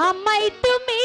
আমায় তুমি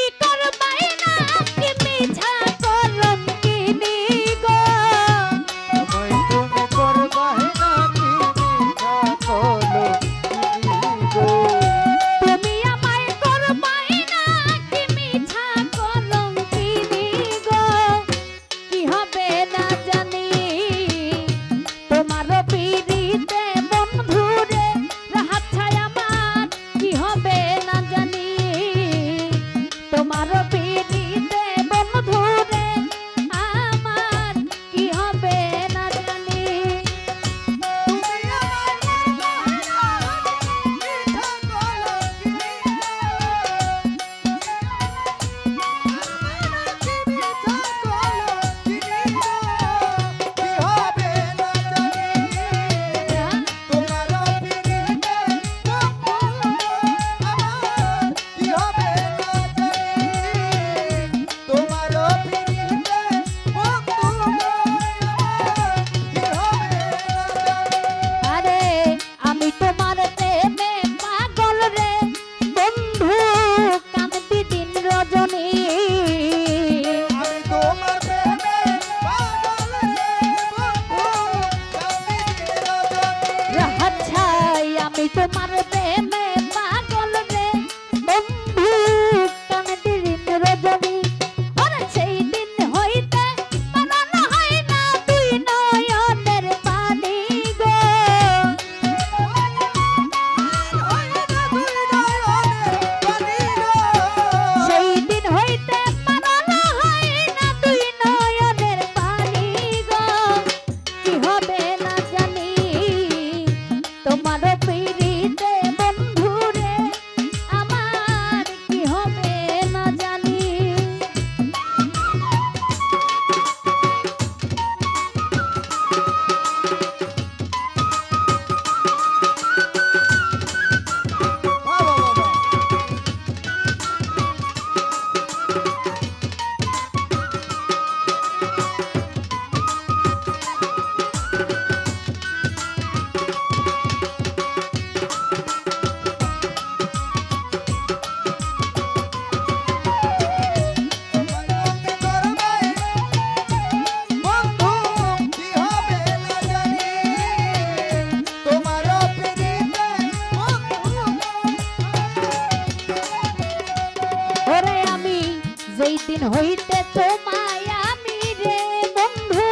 হইতে তোমায় আমি রে বন্ধু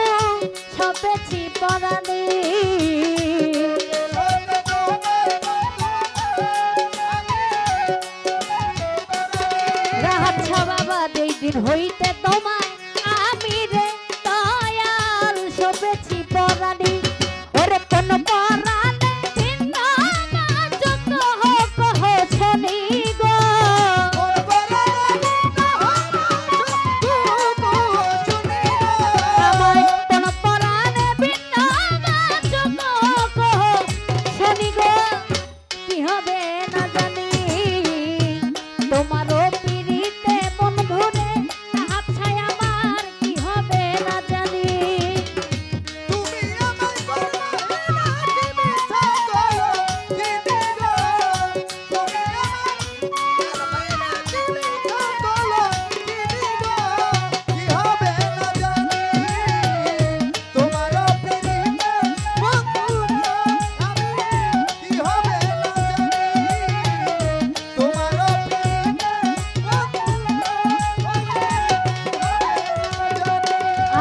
সবেছি পরাণী। রাহাত বাবা যেই দিন হইতে তোমায়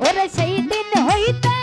ওরে সেই দিন হইতে